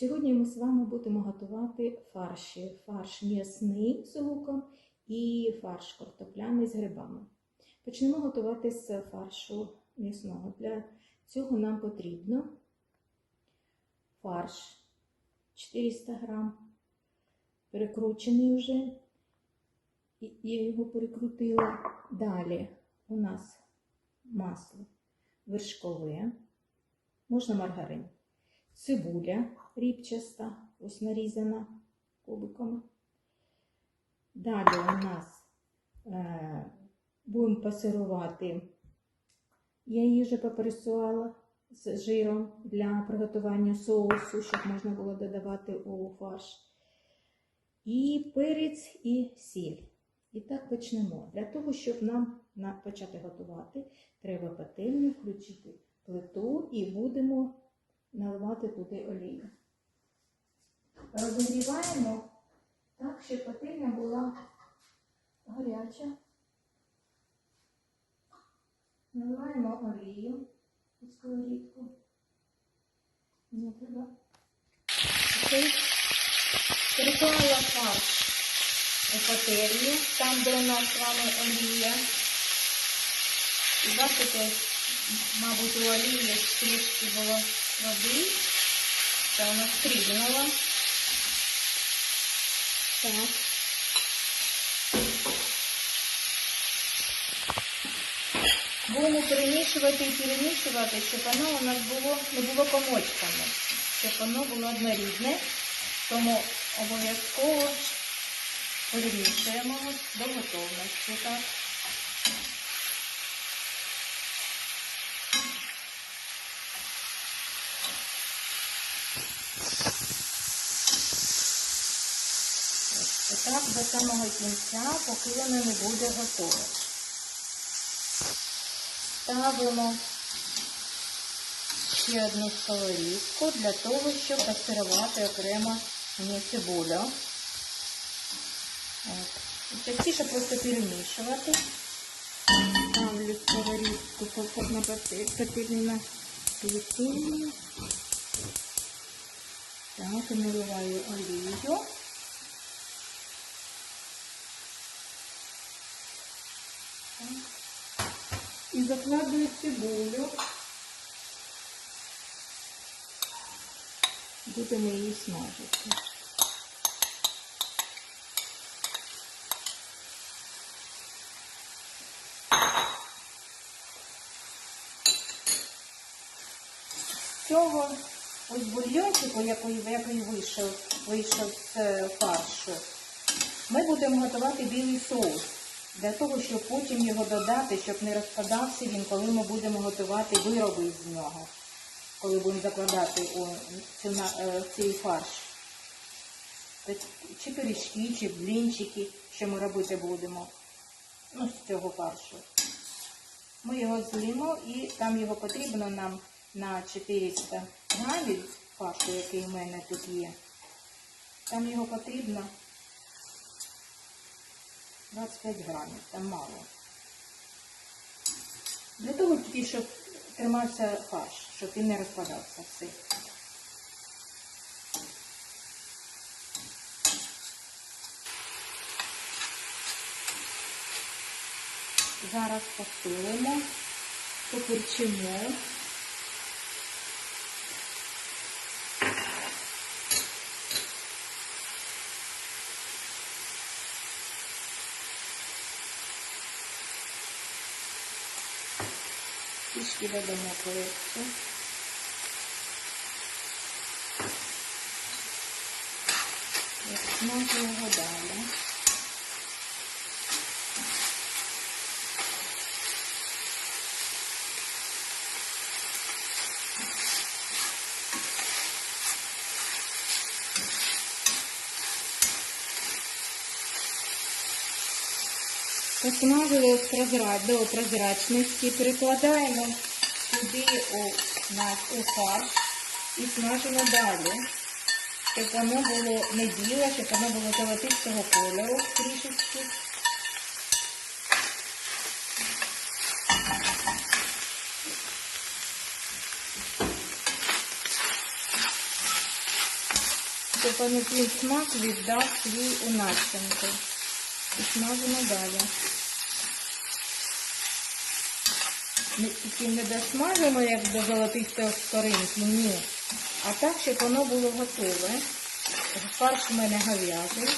Сьогодні ми з вами будемо готувати фарші. Фарш м'ясний з луком і фарш картопляний з грибами. Почнемо готувати з фаршу м'ясного. Для цього нам потрібно фарш 400 грам, перекручений вже. Я його перекрутила. Далі у нас масло вершкове, можна маргарин, цибуля ріпчаста, ось нарізана кубиками. Далі у нас е, будемо пасирувати. Я її вже попресувала з жиром для приготування соусу, щоб можна було додавати у фарш. І перець, і сіль. І так почнемо. Для того, щоб нам на- почати готувати, треба пательню включити плиту і будемо наливати туди олію. Розігріваємо так, щоб пательня була гаряча. Наливаємо олію у сковорідку. Мені треба. Переклала фарш у пательню, там, де у нас з вами олія. І бачите, мабуть, у олії трішки було води. Це вона стрібнула. Так. Будемо перемішувати і перемішувати, щоб воно у нас було, не було комочками, щоб воно було однорідне. Тому обов'язково перемішуємо до готовності. Так. Так до самого кінця, поки воно не буде готове. Ставимо ще одну сковорідку для того, щоб пасирувати окремо. От. І частіше просто перемішувати. Ставлю сковорідку на пательню на. Так, наливаю олію. І закладую цибулю. Будемо її смажити. З цього ось бульйончику, який, який вийшов, вийшов з е, фаршу, ми будемо готувати білий соус. Для того, щоб потім його додати, щоб не розпадався він, коли ми будемо готувати вироби з нього, коли будемо закладати у е, цей фарш. Чи пиріжки, чи блінчики, що ми робити будемо ну, з цього фаршу. Ми його злімо і там його потрібно нам на 400 грамів фаршу, який в мене тут є. Там його потрібно 25 грамів, там мало. Для того щоб тримався фарш, щоб він не розпадався все. Зараз посилимо, поперчимо. Трішки додамо перцю. Смажимо його далі. Посмажили до прозрачності, перекладаємо туди у, наш, у фарш і смажимо далі, щоб воно було не біле, щоб воно було золотистого кольору трішечки. щоб свій смак віддав свій у начинку. І смажимо далі. Ми тільки не досмажимо, як до золотистої скоринки, ні. А так, щоб воно було готове. Фарш у мене говядий.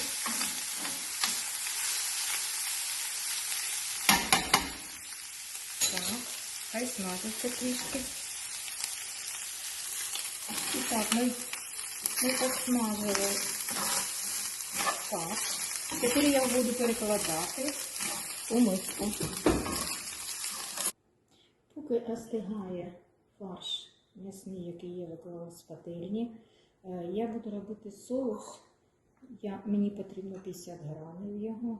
Так, хай смажиться трішки. І так, ми, ми посмажили. Так. Тепер я буду перекладати у миску. Поки остигає фарш м'ясний, який я виклала з пательні, е, я буду робити соус. Я, мені потрібно 50 грамів його.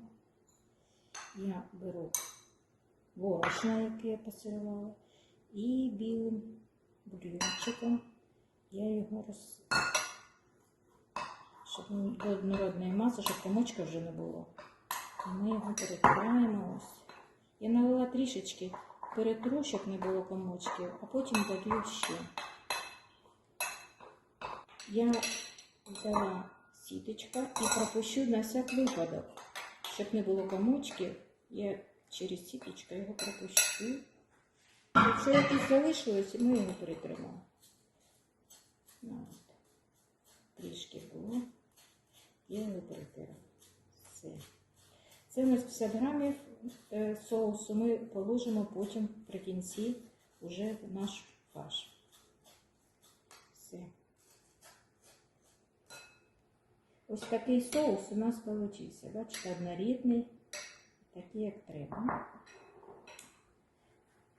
Я беру борошно, яке я посилала, і білим бульйончиком я його роз... до однородної маси, щоб комочка вже не було. Ми його перетираємо ось. Я налила трішечки, перетру, щоб не було комочків, а потім додаю ще. Я взяла сіточка і пропущу на всяк випадок, щоб не було комочків. Я через сіточку його пропущу. Якщо якісь залишилось, ми його перетримо. Ну. Трішки було. Я його перетираю. Все. Це у нас 50 грамів е, соусу. Ми положимо потім при кінці вже наш фарш. Все. Ось такий соус у нас вийшов. Бачите, однорідний, такий, як треба.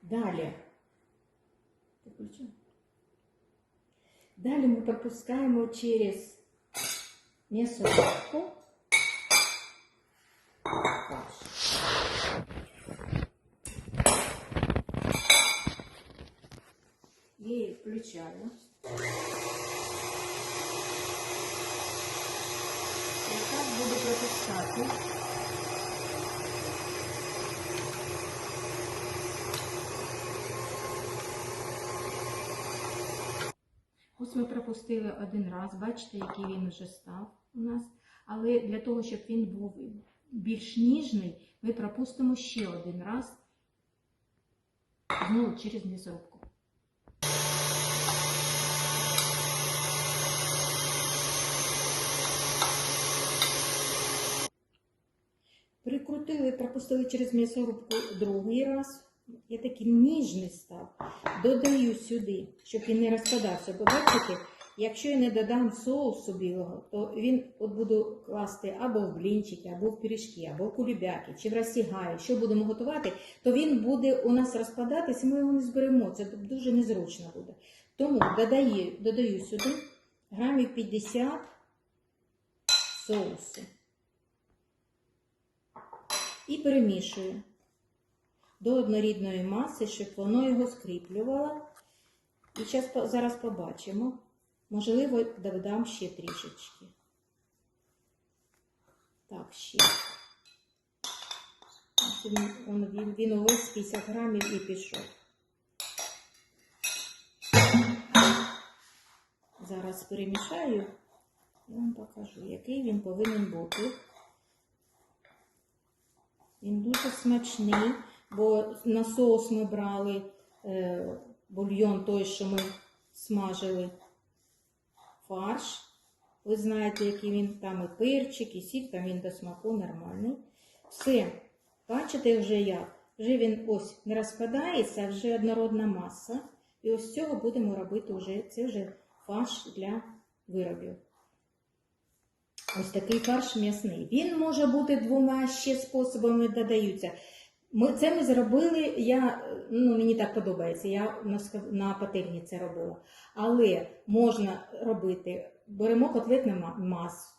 Далі. Далі ми пропускаємо через м'ясорубку. Я її включаю. І так буду пропускати. Ось ми пропустили один раз, бачите, який він вже став у нас. Але для того, щоб він був більш ніжний, ми пропустимо ще один раз знову через м'ясорубку. Прикрутили, пропустили через м'ясорубку другий раз. Я такий ніжний став. Додаю сюди, щоб він не розпадався. Бо бачите, якщо я не додам соусу білого, то він от буду класти або в блінчики, або в пиріжки, або в кулібяки, чи в розсігаю. Що будемо готувати, то він буде у нас розпадатися, ми його не зберемо. Це дуже незручно буде. Тому додаю, додаю сюди грамів 50 соусу. І перемішую до однорідної маси, щоб воно його скріплювало. І зараз побачимо. Можливо, додам ще трішечки. Так, ще. Він, він, він, увесь 50 грамів і пішов. Зараз перемішаю і вам покажу, який він повинен бути. Він дуже смачний, бо на соус ми брали е, бульйон той, що ми смажили фарш. Ви знаєте, який він там і перчик, і сік, там він до смаку нормальний. Все, бачите вже як? Вже він ось не розпадається, вже однородна маса. І ось цього будемо робити вже, це вже фарш для виробів. Ось такий фарш м'ясний. Він може бути двома ще способами додаються. Ми, це ми зробили, я, ну, мені так подобається, я на, на пательні це робила. Але можна робити, беремо котлетне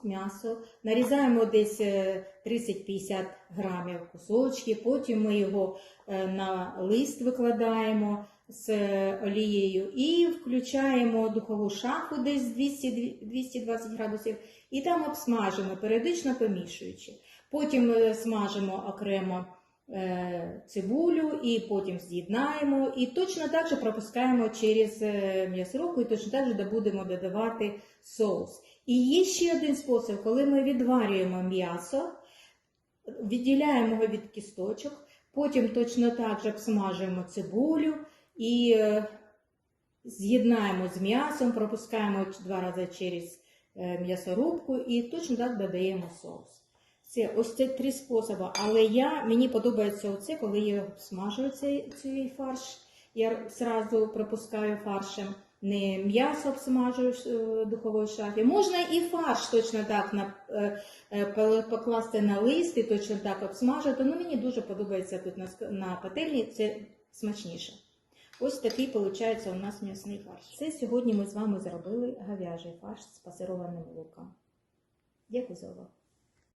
м'ясо, нарізаємо десь е, 30-50 грамів кусочки, потім ми його е, на лист викладаємо з е, олією і включаємо духову шафу десь 200, 220 градусів і там обсмажимо, періодично помішуючи. Потім е, смажимо окремо е, цибулю і потім з'єднаємо. І точно так же пропускаємо через е, м'ясорубку і точно так же будемо додавати соус. І є ще один спосіб, коли ми відварюємо м'ясо, відділяємо його від кісточок, потім точно так же обсмажуємо цибулю і е, з'єднаємо з м'ясом, пропускаємо два рази через е, м'ясорубку і точно так додаємо соус. Це ось це три способи. Але я, мені подобається оце, коли я обсмажую цей, цей фарш. Я зразу пропускаю фаршем. Не м'ясо обсмажую в духовій шафі. Можна і фарш точно так на, е, е, покласти на лист і точно так обсмажити. Ну, мені дуже подобається тут на, на пательні, це смачніше. Ось такий виходить у нас м'ясний фарш. Це сьогодні ми з вами зробили говяжий фарш з пасированим луком. Дякую за увагу.